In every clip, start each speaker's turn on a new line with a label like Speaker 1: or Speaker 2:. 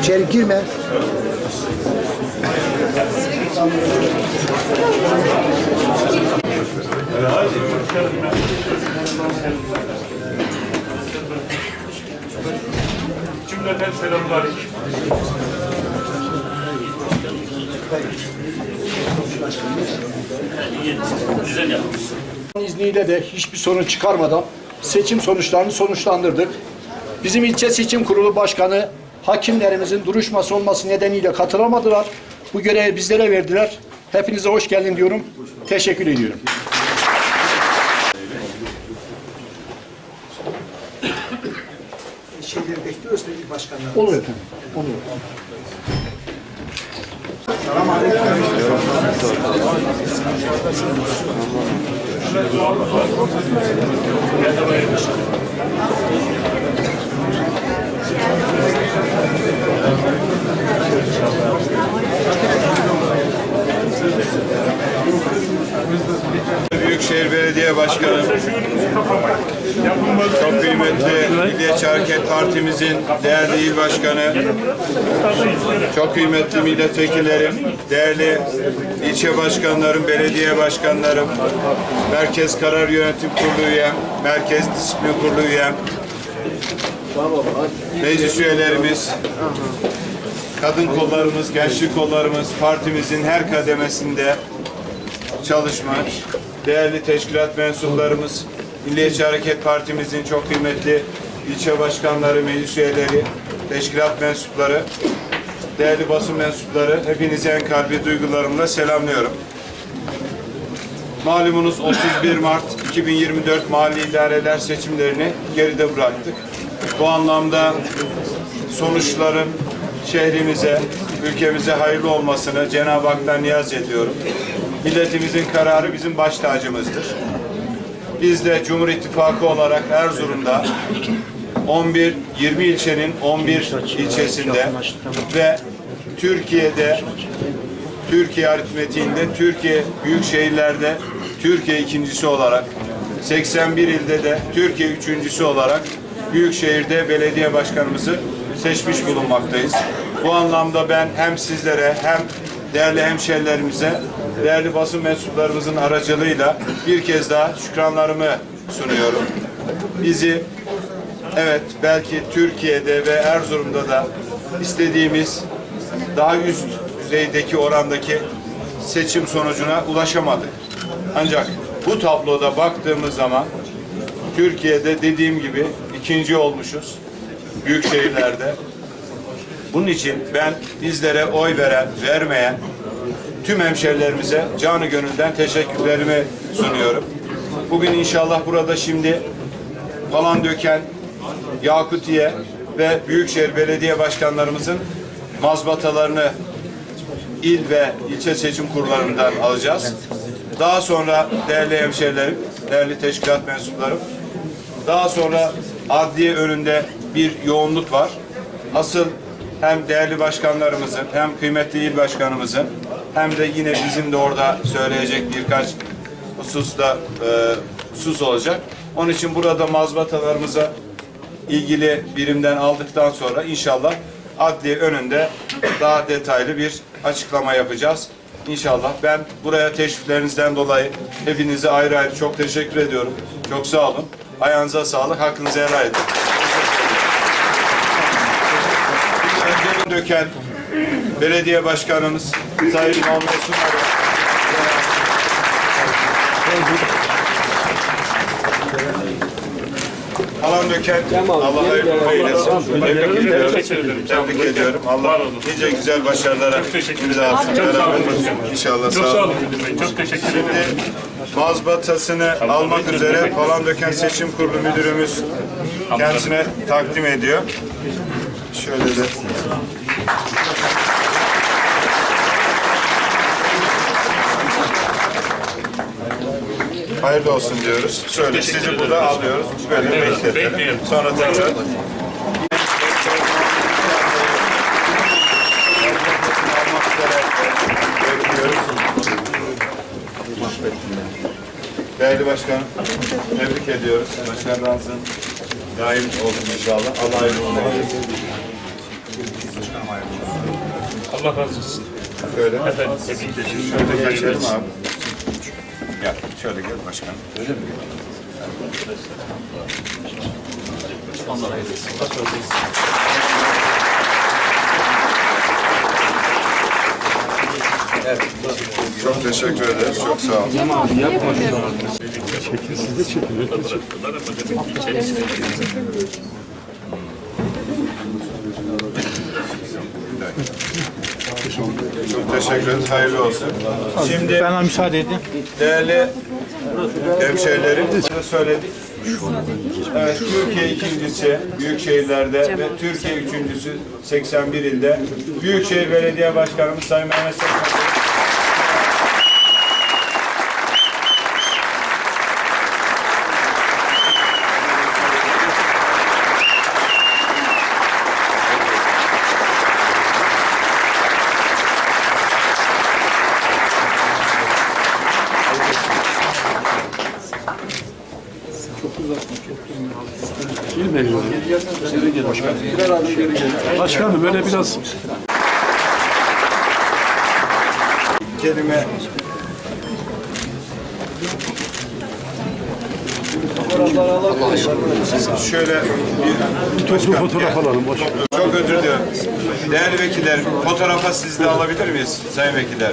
Speaker 1: İçeri girme.
Speaker 2: Cümleten yapmışsın.
Speaker 3: izniyle de hiçbir sorun çıkarmadan seçim sonuçlarını sonuçlandırdık. Bizim ilçe seçim kurulu başkanı hakimlerimizin duruşması olması nedeniyle katılamadılar. Bu görevi bizlere verdiler. Hepinize hoş geldin diyorum. Teşekkür ediyorum.
Speaker 1: Şeyleri bekliyoruz da il başkanları.
Speaker 3: Olur efendim. Olur.
Speaker 4: Büyükşehir Belediye Başkanı, çok kıymetli Milliyetçi Hareket Partimizin değerli il başkanı, çok kıymetli milletvekillerim, değerli ilçe başkanlarım, belediye başkanlarım, Merkez Karar Yönetim Kurulu üyem, Merkez Disiplin Kurulu üyem, meclis üyelerimiz, kadın kollarımız, gençlik kollarımız, partimizin her kademesinde çalışmak, değerli teşkilat mensuplarımız, Milliyetçi Hareket Partimizin çok kıymetli ilçe başkanları, meclis üyeleri, teşkilat mensupları, değerli basın mensupları, hepinizi en kalbi duygularımla selamlıyorum. Malumunuz 31 Mart 2024 mali idareler seçimlerini geride bıraktık. Bu anlamda sonuçların şehrimize, ülkemize hayırlı olmasını Cenab-ı Hak'tan niyaz ediyorum. Milletimizin kararı bizim baş tacımızdır. Biz de Cumhur İttifakı olarak Erzurum'da 11, 20 ilçenin 11 ilçesinde ve Türkiye'de Türkiye aritmetiğinde Türkiye büyük şehirlerde Türkiye ikincisi olarak 81 ilde de Türkiye üçüncüsü olarak Büyükşehir'de belediye başkanımızı seçmiş bulunmaktayız. Bu anlamda ben hem sizlere hem değerli hemşehrilerimize, değerli basın mensuplarımızın aracılığıyla bir kez daha şükranlarımı sunuyorum. Bizi evet belki Türkiye'de ve Erzurum'da da istediğimiz daha üst düzeydeki orandaki seçim sonucuna ulaşamadık. Ancak bu tabloda baktığımız zaman Türkiye'de dediğim gibi ikinci olmuşuz büyük şehirlerde. Bunun için ben bizlere oy veren, vermeyen tüm hemşerilerimize canı gönülden teşekkürlerimi sunuyorum. Bugün inşallah burada şimdi Palandöken, Yakutiye ve Büyükşehir Belediye Başkanlarımızın mazbatalarını il ve ilçe seçim kurullarından alacağız. Daha sonra değerli hemşerilerim, değerli teşkilat mensuplarım, daha sonra adliye önünde bir yoğunluk var. Asıl hem değerli başkanlarımızın hem kıymetli il başkanımızın hem de yine bizim de orada söyleyecek birkaç hususta e, husus olacak. Onun için burada mazbatalarımıza ilgili birimden aldıktan sonra inşallah adliye önünde daha detaylı bir açıklama yapacağız. İnşallah ben buraya teşriflerinizden dolayı hepinize ayrı ayrı çok teşekkür ediyorum. Çok sağ olun. Ayağınıza sağlık. Hakkınızı helal edin. Döken Belediye Başkanımız Sayın Muhammed Sunar'a Alan Döken Allah hayırlı eylesin. Tebrik ediyorum. Tebrik ediyorum. Allah nice güzel başarılara imza atsın. Beraber İnşallah
Speaker 2: Çok
Speaker 4: sağ olun.
Speaker 2: Çok teşekkür ederim.
Speaker 4: Şimdi mazbatasını almak üzere Palandöken Seçim Kurulu Müdürümüz kendisine takdim ediyor. Şöyle de. Hayırlı olsun diyoruz. Şöyle sizi burada alıyoruz. Böyle bekletelim. Sonra tekrar. Değerli başkanım, tebrik ediyoruz. Başkanlarınızın daim olsun inşallah. Allah hayırlı olsun.
Speaker 2: Allah razı olsun.
Speaker 4: Şöyle.
Speaker 2: Efendim, tebrik ederim.
Speaker 4: Şöyle geçelim abi. Gel, şöyle gel başkanım. Öyle mi? Çok teşekkür ederiz. Çok sağ olun.
Speaker 2: Bıraktılar ama demek
Speaker 4: Çok teşekkür ederiz. Hayırlı olsun. Şimdi
Speaker 5: Bana müsaade edin.
Speaker 4: değerli hemşehrilerim söyledik. Evet, Türkiye ikincisi büyük şehirlerde ve Türkiye üçüncüsü 81 ilde. Büyükşehir Belediye Başkanımız Sayın Mehmet Sekmen.
Speaker 5: Başkanım böyle biraz
Speaker 4: kelime şöyle bir
Speaker 5: toplu fotoğraf alalım. Boş.
Speaker 4: çok özür diliyorum. Değerli vekiller, fotoğrafa siz de alabilir miyiz sayın vekiller?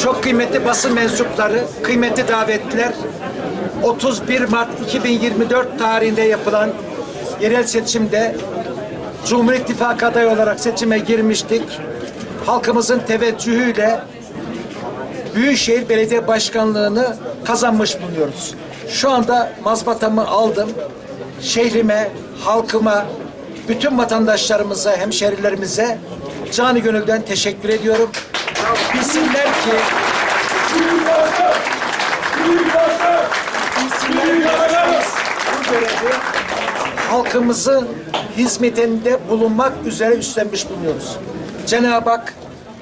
Speaker 1: Çok kıymetli basın mensupları, kıymetli davetliler, 31 Mart 2024 tarihinde yapılan yerel seçimde Cumhur İttifakı adayı olarak seçime girmiştik. Halkımızın teveccühüyle Büyükşehir Belediye Başkanlığı'nı kazanmış bulunuyoruz. Şu anda mazbatamı aldım. Şehrime, halkıma, bütün vatandaşlarımıza, hemşerilerimize canı gönülden teşekkür ediyorum. Bilsinler ki halkımızın hizmetinde bulunmak üzere üstlenmiş bulunuyoruz. Cenab-ı Hak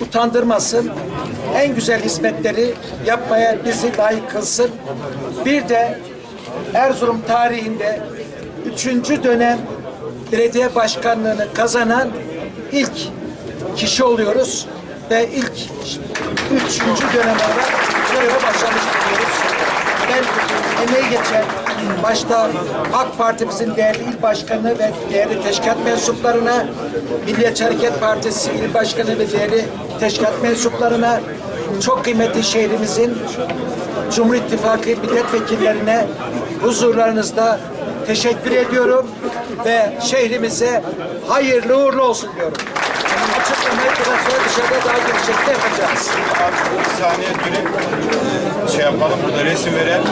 Speaker 1: utandırmasın, en güzel hizmetleri yapmaya bizi layık kılsın. Bir de Erzurum tarihinde üçüncü dönem belediye başkanlığını kazanan ilk kişi oluyoruz ve ilk üçüncü dönem olarak göreve başlamış bulunuyoruz. Ben emeği geçen başta AK Partimizin değerli il başkanı ve değerli teşkilat mensuplarına, Milliyetçi Hareket Partisi il başkanı ve değerli teşkilat mensuplarına, çok kıymetli şehrimizin Cumhur İttifakı milletvekillerine huzurlarınızda teşekkür ediyorum ve şehrimize hayırlı uğurlu olsun diyorum. Açıklamayı biraz sonra dışarıda daha geniş şekilde yapacağız.
Speaker 4: Abi bir saniye durayım. Şey yapalım burada resim verelim.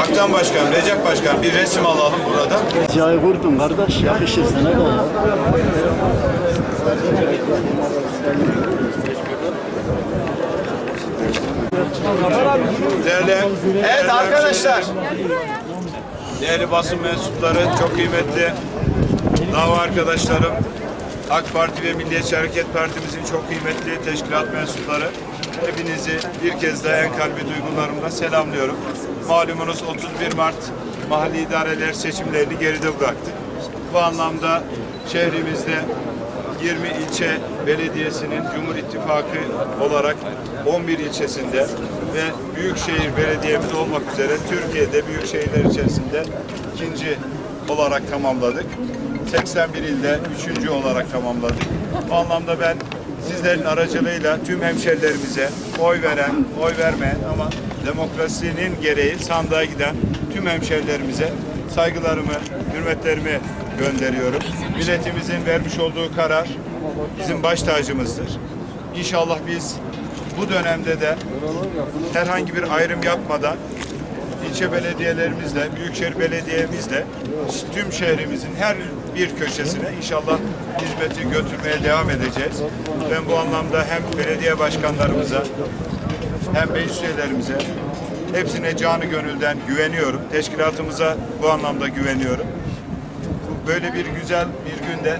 Speaker 4: Aktan Başkan, Recep Başkan bir resim alalım burada.
Speaker 5: Cihayı vurdun kardeş. Yakışır sana da.
Speaker 4: Değerli, evet arkadaşlar. Değerli basın mensupları, çok kıymetli dava arkadaşlarım, AK Parti ve Milliyetçi Hareket Partimizin çok kıymetli teşkilat mensupları. Hepinizi bir kez daha en kalbi duygularımla selamlıyorum. Malumunuz 31 Mart mahalli idareler seçimlerini geride bıraktık. Bu anlamda şehrimizde 20 ilçe belediyesinin Cumhur İttifakı olarak 11 ilçesinde ve Büyükşehir Belediyemiz olmak üzere Türkiye'de büyük şehirler içerisinde ikinci olarak tamamladık. 81 ilde üçüncü olarak tamamladık. Bu anlamda ben sizlerin aracılığıyla tüm hemşerilerimize oy veren, oy vermeyen ama demokrasinin gereği sandığa giden tüm hemşerilerimize saygılarımı, hürmetlerimi gönderiyorum. Milletimizin vermiş olduğu karar bizim baş tacımızdır. İnşallah biz bu dönemde de herhangi bir ayrım yapmadan ilçe belediyelerimizle, büyükşehir belediyemizle tüm şehrimizin her bir köşesine inşallah hizmeti götürmeye devam edeceğiz. Ben bu anlamda hem belediye başkanlarımıza hem meclis üyelerimize hepsine canı gönülden güveniyorum. Teşkilatımıza bu anlamda güveniyorum. Böyle bir güzel bir günde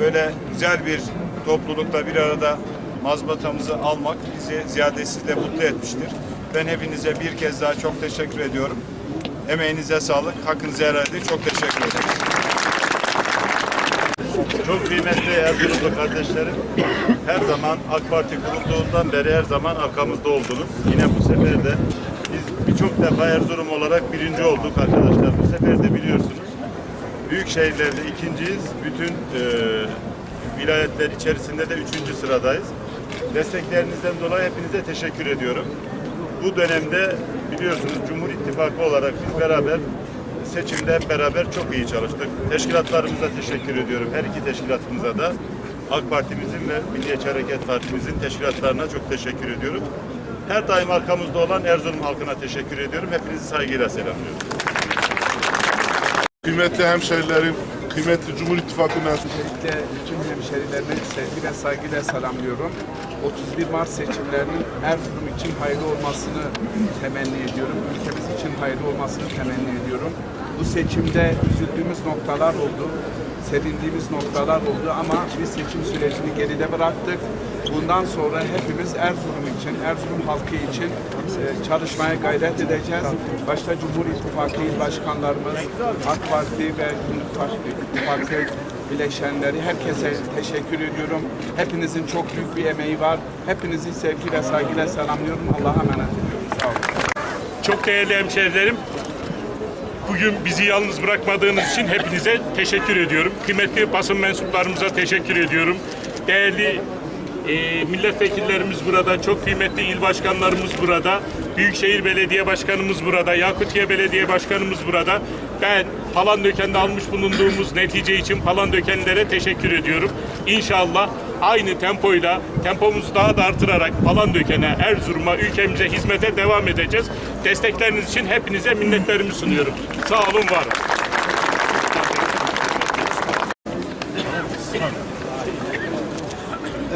Speaker 4: böyle güzel bir toplulukta bir arada mazbatamızı almak bizi ziyadesiyle mutlu etmiştir. Ben hepinize bir kez daha çok teşekkür ediyorum. Emeğinize sağlık, hakkınızı helal edin. Çok teşekkür ederim.
Speaker 6: Çok kıymetli Erzurumlu kardeşlerim, her zaman AK Parti kurulduğundan beri her zaman arkamızda oldunuz. Yine bu sefer de biz birçok defa Erzurum olarak birinci olduk arkadaşlar. Bu sefer de biliyorsunuz. Büyük şehirlerde ikinciyiz. Bütün e, vilayetler içerisinde de üçüncü sıradayız. Desteklerinizden dolayı hepinize teşekkür ediyorum. Bu dönemde biliyorsunuz Cumhur İttifakı olarak biz beraber seçimde hep beraber çok iyi çalıştık. Teşkilatlarımıza teşekkür ediyorum. Her iki teşkilatımıza da AK Partimizin ve Milliyetçi Hareket Partimizin teşkilatlarına çok teşekkür ediyorum. Her daim arkamızda olan Erzurum halkına teşekkür ediyorum. Hepinizi saygıyla selamlıyorum.
Speaker 7: Kıymetli hemşehrilerim, kıymetli Cumhur İttifakı mensupları.
Speaker 8: Öncelikle bütün hemşerilerime sevgiyle saygıyla selamlıyorum. 31 Mart seçimlerinin Erzurum için hayırlı olmasını temenni ediyorum. Ülkemiz için hayırlı olmasını temenni ediyorum. Bu seçimde üzüldüğümüz noktalar oldu. Sevindiğimiz noktalar oldu ama biz seçim sürecini geride bıraktık. Bundan sonra hepimiz Erzurum için, Erzurum halkı için e, çalışmaya gayret edeceğiz. Başta Cumhur İttifakı il başkanlarımız, AK Parti ve Cumhur İttifakı bileşenleri herkese teşekkür ediyorum. Hepinizin çok büyük bir emeği var. Hepinizi sevgiyle, saygıyla selamlıyorum. Allah'a emanet ediyorum. Sağ olun.
Speaker 2: Çok değerli hemşehrilerim, bugün bizi yalnız bırakmadığınız için hepinize teşekkür ediyorum. Kıymetli basın mensuplarımıza teşekkür ediyorum. Değerli e, milletvekillerimiz burada, çok kıymetli il başkanlarımız burada, Büyükşehir Belediye Başkanımız burada, Yakutiye Belediye Başkanımız burada. Ben Palandöken'de almış bulunduğumuz netice için Palandökenlere teşekkür ediyorum. İnşallah aynı tempoyla, tempomuzu daha da artırarak Palandöken'e, Erzurum'a, ülkemize hizmete devam edeceğiz. Destekleriniz için hepinize minnetlerimi sunuyorum. Sağ olun, var olun.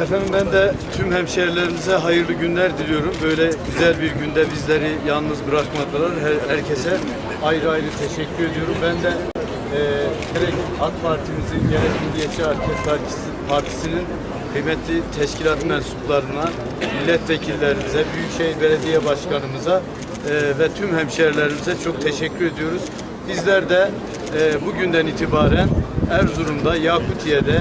Speaker 5: Efendim ben de tüm hemşehrilerimize hayırlı günler diliyorum. Böyle güzel bir günde bizleri yalnız bırakmadılar. Her, herkese ayrı ayrı teşekkür ediyorum. Ben de e, gerek AK Partimizin gerek Milliyetçi Hareket Partisi, Partisi'nin kıymetli teşkilat mensuplarına, milletvekillerimize, Büyükşehir Belediye Başkanımıza e, ve tüm hemşehrilerimize çok teşekkür ediyoruz. Bizler de e, bugünden itibaren Erzurum'da, Yakutiye'de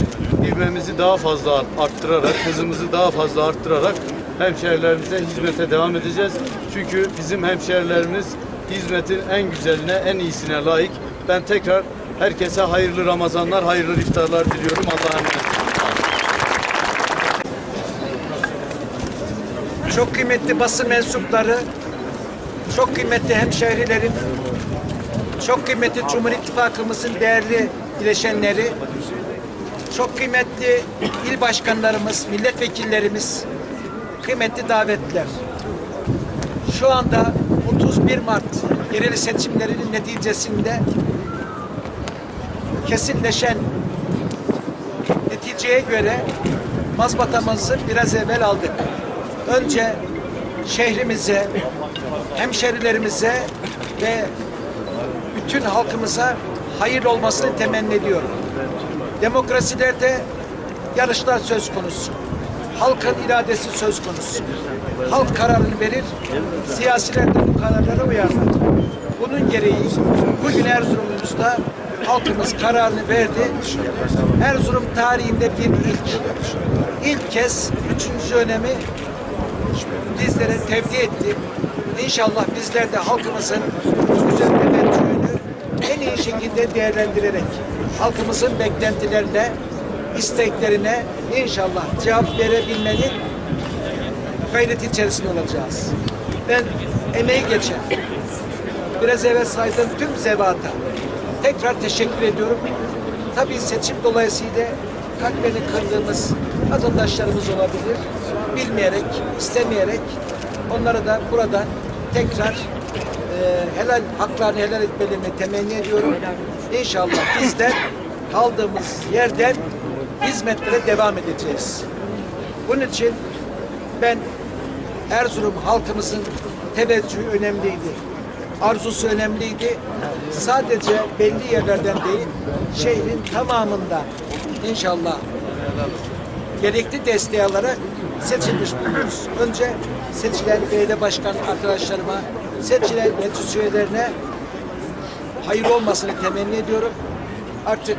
Speaker 5: ivmemizi daha fazla arttırarak, hızımızı daha fazla arttırarak hemşehrilerimize hizmete devam edeceğiz. Çünkü bizim hemşehrilerimiz hizmetin en güzeline, en iyisine layık. Ben tekrar herkese hayırlı Ramazanlar, hayırlı iftarlar diliyorum. Allah'a emanet.
Speaker 1: Çok kıymetli basın mensupları, çok kıymetli hemşehrilerim, çok kıymetli Cumhur İttifakımızın değerli bileşenleri, çok kıymetli il başkanlarımız, milletvekillerimiz, kıymetli davetliler. Şu anda 31 Mart yerel seçimlerinin neticesinde kesinleşen neticeye göre mazbatamızı biraz evvel aldık. Önce şehrimize, hemşerilerimize ve bütün halkımıza hayırlı olmasını temenni ediyorum. Demokrasilerde yarışlar söz konusu. Halkın iradesi söz konusu. Halk kararını verir, siyasiler de bu kararlara uyarlar. Bunun gereği bugün Erzurum'umuzda halkımız kararını verdi. Erzurum tarihinde bir ilk. İlk kez üçüncü önemi bizlere tevdi etti. İnşallah bizler de halkımızın güzel teveccühünü en iyi şekilde değerlendirerek halkımızın beklentilerine, isteklerine inşallah cevap verebilmenin gayreti içerisinde olacağız. Ben emeği geçen, biraz evvel saydığım tüm zevata tekrar teşekkür ediyorum. Tabii seçim dolayısıyla kalplerini kırdığımız vatandaşlarımız olabilir. Bilmeyerek, istemeyerek onları da buradan tekrar e, helal haklarını helal etmelerini temenni ediyorum. İnşallah bizden kaldığımız yerden hizmetlere devam edeceğiz. Bunun için ben Erzurum halkımızın teveccühü önemliydi. Arzusu önemliydi. Sadece belli yerlerden değil, şehrin tamamında inşallah gerekli desteği alarak seçilmiş bulunuyoruz. Önce seçilen belediye başkan arkadaşlarıma, seçilen meclis üyelerine hayır olmasını temenni ediyorum. Artık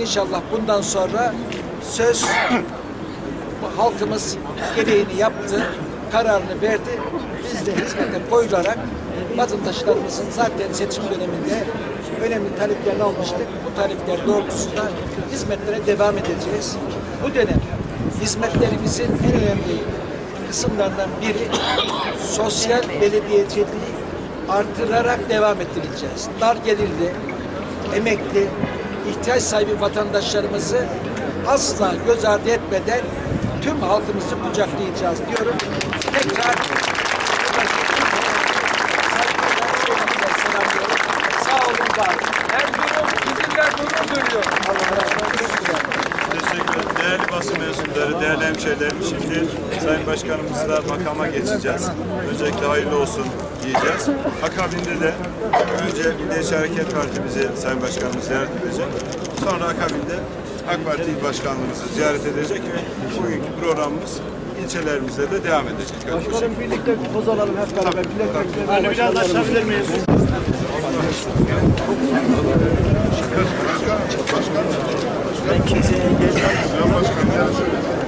Speaker 1: inşallah bundan sonra söz halkımız gereğini yaptı, kararını verdi. Biz de hizmete koyularak vatandaşlarımızın zaten seçim döneminde önemli taleplerini almıştık. Bu talepler doğrultusunda hizmetlere devam edeceğiz. Bu dönem hizmetlerimizin en önemli kısımlarından biri sosyal belediyeciliği artırarak devam ettireceğiz. Dar gelirli, emekli, ihtiyaç sahibi vatandaşlarımızı asla göz ardı etmeden tüm halkımızı kucaklayacağız diyorum. Tekrar selamlıyorum. Sağ olun, var olun. Erzurum bizimle gurur duyuyor. Allah razı olsun.
Speaker 4: Teşekkür ederim. Değerli basın mensupları, değerli hemşehrilerim. Şimdi Sayın Başkanımızla makama geçeceğiz. Öncelikle hayırlı olsun diyeceğiz. Akabinde de önce Milliyetçi Hareket Partimizi Sayın Başkanımız ziyaret edecek. Sonra akabinde AK Parti İl Başkanlığımızı ziyaret edecek ve bugünkü programımız ilçelerimizde de devam edecek. Başkanım
Speaker 3: birlikte bir poz alalım hep beraber.
Speaker 6: Böyle biraz açabilir miyiz?
Speaker 4: Ensar Başkanım.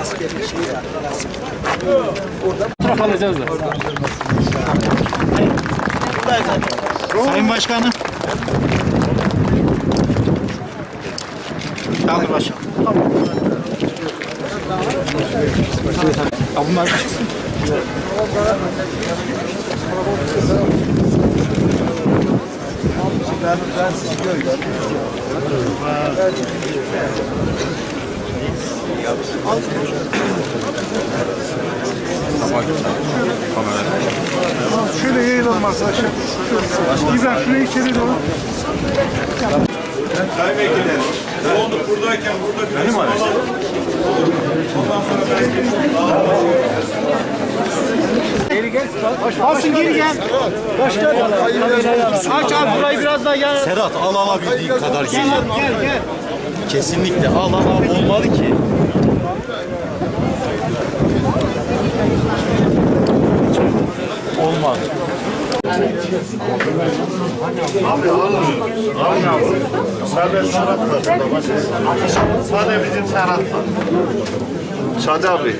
Speaker 1: Askeri şeyi var, lazım.
Speaker 6: Sayın Başkanım. Kaldır başkanım. Ya bunlar çıksın.
Speaker 7: Şöyle yayılanmazsa aşağı. İbrahim şuraya içeri doğru.
Speaker 4: Sayın Vekiller, çoğunluk buradayken burada bir resim alalım. Ondan sonra belki
Speaker 6: Alsın geri gel. Aç abi burayı biraz daha gel.
Speaker 9: Serhat al alabildiğin kadar
Speaker 6: Gel gel gel.
Speaker 9: Kesinlikle al al al olmalı ki. Olmaz.
Speaker 6: Sadece sanat var. Sadece bizim sanat var. Şadi abi.